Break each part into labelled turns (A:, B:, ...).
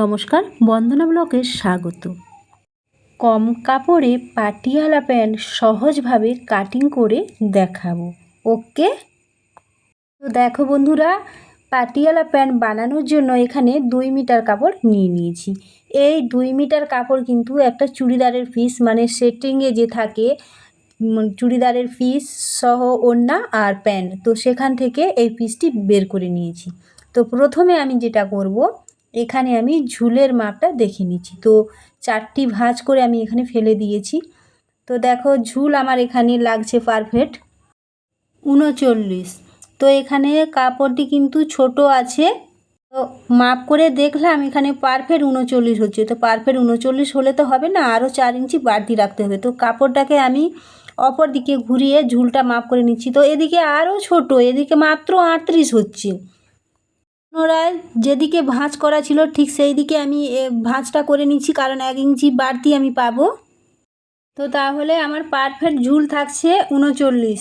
A: নমস্কার, বন্দনা ব্লকে স্বাগত। কম কাপড়ে পাটিয়ালা প্যান্ট সহজভাবে কাটিং করে দেখাবো। ওকে? তো দেখো বন্ধুরা, পাটিয়ালা প্যান্ট বানানোর জন্য এখানে দুই মিটার কাপড় নিয়ে নিয়েছি। এই দুই মিটার কাপড় কিন্তু একটা চুড়িদারের পিস মানে সেটিংয়ে যে থাকে চুড়িদারের পিস সহ ওড়না আর প্যান্ট। তো সেখান থেকে এই পিসটি বের করে নিয়েছি। তো প্রথমে আমি যেটা করব এখানে আমি ঝুলের মাপটা দেখে নিচ্ছি। তো চারটি ভাঁজ করে আমি এখানে ফেলে দিয়েছি। তো দেখো, ঝুল আমার এখানে লাগছে পারফেক্ট উনচল্লিশ। তো এখানে কাপড়টি কিন্তু ছোট আছে। তো মাপ করে দেখলাম এখানে পারফেক্ট উনচল্লিশ হচ্ছে। তো পারফেক্ট উনচল্লিশ হলে তো হবে না, আরও চার ইঞ্চি বাড়তি রাখতে হবে। তো কাপড়টাকে আমি অপর দিকে ঘুরিয়ে ঝুলটা মাপ করে নিচ্ছি। তো এদিকে আরও ছোট, এদিকে মাত্র আটত্রিশ হচ্ছে। পুনরায় যেদিকে ভাঁজ করা ছিল, ঠিক সেই দিকে আমি ভাঁজটা করে নিচ্ছি, কারণ এক ইঞ্চি বাড়তি আমি পাবো। তো তাহলে আমার পারফেক্ট ঝুল থাকছে উনচল্লিশ।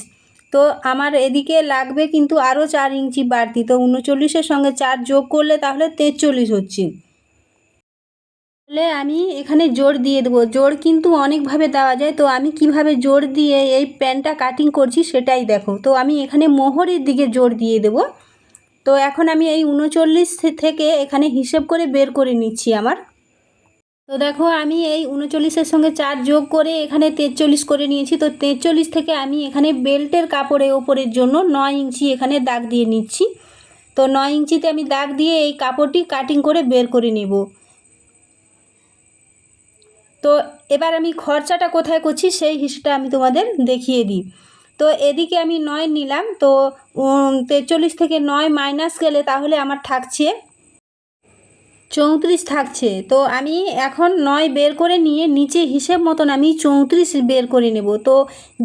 A: তো আমার এদিকে লাগবে কিন্তু আরও চার ইঞ্চি বাড়তি। তো উনচল্লিশের সঙ্গে চার যোগ করলে তাহলে তেচল্লিশ হচ্ছে। তাহলে আমি এখানে জোর দিয়ে দেবো। জোর কিন্তু অনেকভাবে দেওয়া যায়। তো আমি কীভাবে জোর দিয়ে এই প্যান্টটা কাটিং করছি সেটাই দেখো। তো আমি এখানে মোহরের দিকে জোর দিয়ে দেবো। তো এখন আমি এই উনচল্লিশ থেকে এখানে হিসেব করে বের করে নিচ্ছি আমার। তো দেখো আমি এই উনচল্লিশের সঙ্গে চার যোগ করে এখানে তেচল্লিশ করে নিয়েছি। তো তেচল্লিশ থেকে আমি এখানে বেল্টের কাপড়ে ওপরের জন্য নয় ইঞ্চি এখানে দাগ দিয়ে নিচ্ছি। তো নয় ইঞ্চিতে আমি দাগ দিয়ে এই কাপড়টি কাটিং করে বের করে নেব। তো এবার আমি খরচাটা কোথায় করছি সেই হিসেবটা আমি তোমাদের দেখিয়ে দিই। তো এদিকে আমি নয় নিলাম, তো তেচল্লিশ থেকে নয় মাইনাস গেলে তাহলে আমার থাকছে চৌত্রিশ থাকছে। তো আমি এখন নয় বের করে নিয়ে নিচে হিসেব মতন আমি চৌত্রিশ বের করে নেব। তো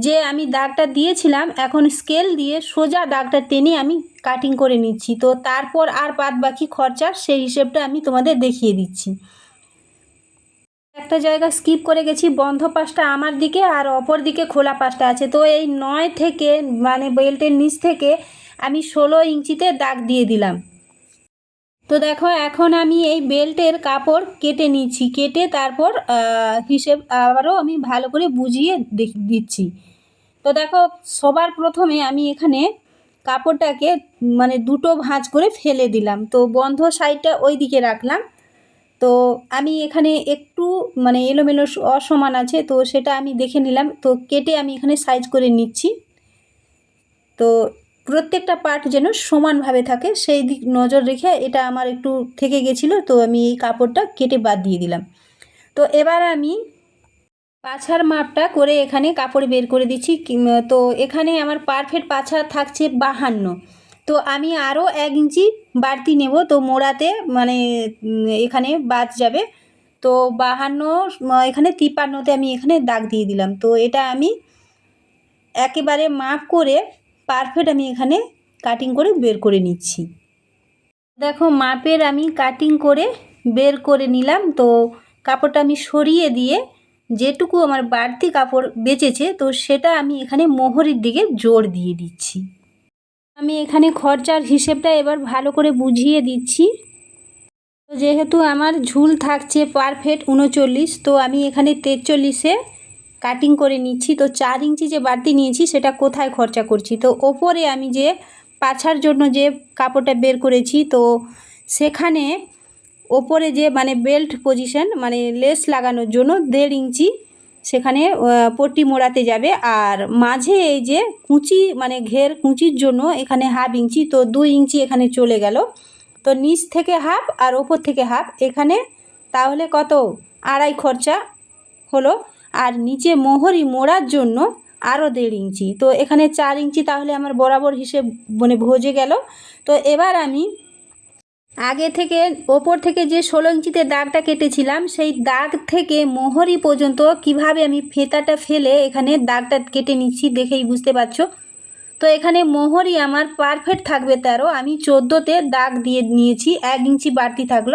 A: যে আমি দাগটা দিয়েছিলাম, এখন স্কেল দিয়ে সোজা দাগটা টেনে আমি কাটিং করে নিচ্ছি। তো তারপর আর বাদ বাকি খরচা সেই হিসেবটা আমি তোমাদের দেখিয়ে দিচ্ছি। একটা জায়গা স্কিপ করে গেছি, বন্ধ পাশটা আমার দিকে আর অপর দিকে খোলা পাশটা আছে। তো এই নয় থেকে মানে বেল্টের নিচ থেকে আমি ষোলো ইঞ্চিতে দাগ দিয়ে দিলাম। তো দেখো, এখন আমি এই বেল্টের কাপড় কেটে নিচ্ছি, কেটে তারপর হিসেব আবারও আমি ভালো করে বুঝিয়ে দিচ্ছি। তো দেখো, সবার প্রথমে আমি এখানে কাপড়টাকে মানে দুটো ভাঁজ করে ফেলে দিলাম। তো বন্ধ সাইডটা ওই দিকে রাখলাম। তো আমি এখানে একটু মানে এলোমেলো অসমান আছে, তো সেটা আমি দেখে নিলাম। তো কেটে আমি এখানে সাইজ করে নিচ্ছি। তো প্রত্যেকটা পার্ট যেন সমানভাবে থাকে, সেই দিক নজর রেখে এটা আমার একটু থেকে গেছিল, তো আমি এই কাপড়টা কেটে বাদ দিয়ে দিলাম। তো এবার আমি পাছার মাপটা করে এখানে কাপড় বের করে দিচ্ছি তো এখানে আমার পারফেক্ট পাছা থাকছে বাহান্ন। তো আমি আরও এক ইঞ্চি বাড়তি নেব, তো মোড়াতে মানে এখানে বাদ যাবে। তো বাহান্ন এখানে তিপ্পান্নতে আমি এখানে দাগ দিয়ে দিলাম। তো এটা আমি একেবারে মাপ করে পারফেক্ট আমি এখানে কাটিং করে বের করে নিচ্ছি। দেখো, মাপের আমি কাটিং করে বের করে নিলাম। তো কাপড়টা আমি সরিয়ে দিয়ে যেটুকু আমার বাড়তি কাপড় বেঁচেছে, তো সেটা আমি এখানে মোহরের দিকে জোর দিয়ে দিচ্ছি। আমি এখানে খরচার হিসেবটা এবার ভালো করে বুঝিয়ে দিচ্ছি। তো যেহেতু আমার ঝুল থাকছে পারফেক্ট উনচল্লিশ, তো আমি এখানে তেচল্লিশে কাটিং করে নিচ্ছি। তো চার ইঞ্চি যে বাড়তি নিয়েছি সেটা কোথায় খরচা করছি? তো ওপরে আমি যে পাছার জন্য যে কাপড়টা বের করেছি, তো সেখানে ওপরে যে মানে বেল্ট পজিশন মানে লেস লাগানোর জন্য দেড় ইঞ্চি সেখানে পট্টি মোড়াতে যাবে। আর মাঝে এই যে কুঁচি মানে ঘের কুঁচির জন্য এখানে হাফ ইঞ্চি, তো দুই ইঞ্চি এখানে চলে গেল। তো নিচ থেকে হাফ আর ওপর থেকে হাফ। এখানে তাহলে কত? আড়াই খরচা হলো। আর নিচে মোহরি মোড়ার জন্য আরও দেড় ইঞ্চি। তো এখানে চার ইঞ্চি তাহলে আমার বরাবর হিসেব মানে ভোজে গেল। তো এবার আমি আগে থেকে ওপর থেকে যে ষোলো ইঞ্চিতে দাগটা কেটেছিলাম, সেই দাগ থেকে মোহরি পর্যন্ত কীভাবে আমি ফেতাটা ফেলে এখানে দাগটা কেটে নিচ্ছি দেখেই বুঝতে পারছ? তো এখানে মোহরি আমার পারফেক্ট থাকবে তেরো, আমি চোদ্দোতে দাগ দিয়ে নিয়েছি, এক ইঞ্চি বাড়তি থাকল।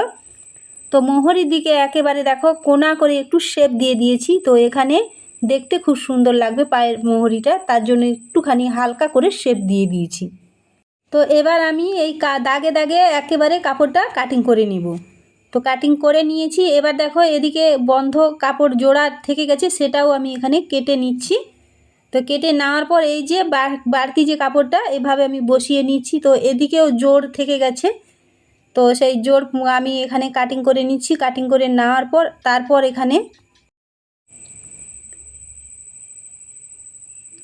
A: তো মোহরির দিকে একেবারে দেখো, কোনা করে একটু শেপ দিয়ে দিয়েছি, তো এখানে দেখতে খুব সুন্দর লাগবে পায়ের মোহরিটা, তার জন্য একটুখানি হালকা করে শেপ দিয়ে দিয়েছি। তো এবার আমি এই দাগে দাগে একেবারে কাপড়টা কাটিং করে নিব। তো কাটিং করে নিয়েছি, এবার দেখো এদিকে বন্ধ কাপড় জোড়া থেকে গেছে, সেটাও আমি এখানে কেটে নিচ্ছি। তো কেটে নেওয়ার পর এই যে বাড়তি যে কাপড়টা, এভাবে আমি বসিয়ে নিচ্ছি। তো এদিকেও জোর থেকে গেছে। তো সেই জোর আমি এখানে কাটিং করে নিচ্ছি। কাটিং করে নেওয়ার পর, তারপর এখানে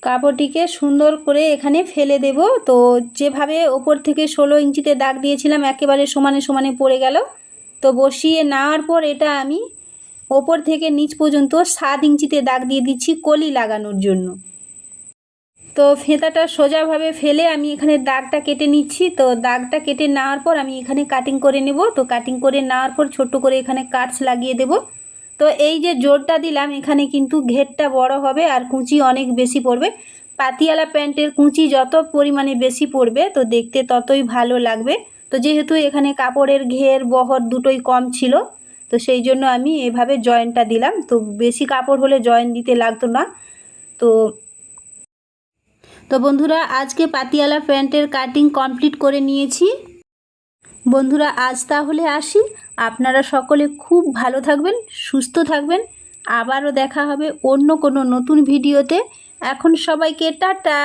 A: কাপড়টিকে সুন্দর করে এখানে ফেলে দেব। তো যেভাবে ওপর থেকে ষোলো ইঞ্চিতে দাগ দিয়েছিলাম, একেবারে সমানে সমানে পড়ে গেল। তো বসিয়ে নেওয়ার পর এটা আমি ওপর থেকে নিচ পর্যন্ত সাত ইঞ্চিতে দাগ দিয়ে দিচ্ছি কলি লাগানোর জন্য। তো ফেতাটা সোজাভাবে ফেলে আমি এখানে দাগটা কেটে নিচ্ছি। তো দাগটা কেটে নেওয়ার পর আমি এখানে কাটিং করে নেব। তো কাটিং করে নেওয়ার পর ছোট্ট করে এখানে কাটস লাগিয়ে দেব। তো এই যে জোরটা দিলাম, এখানে কিন্তু ঘেরটা বড় হবে আর কুঁচি অনেক বেশি পড়বে। পাতিয়ালা প্যান্টের কুঁচি যত পরিমাণে বেশি পড়বে, তো দেখতে ততই ভালো লাগবে। তো যেহেতু এখানে কাপড়ের ঘের বহর দুটোই কম ছিল, তো সেই জন্য আমি এভাবে জয়েন্টটা দিলাম। তো বেশি কাপড় হলে জয়েন্ট দিতে লাগতো না। তো তো বন্ধুরা, আজকে পাতিয়ালা প্যান্টের কাটিং কমপ্লিট করে নিয়েছি। বন্ধুরা, আজ তাহলে আসি। আপনারা সকলে খুব ভালো থাকবেন, সুস্থ থাকবেন। আবারও দেখা হবে অন্য কোনো নতুন ভিডিওতে। এখন সবাইকে টাটা!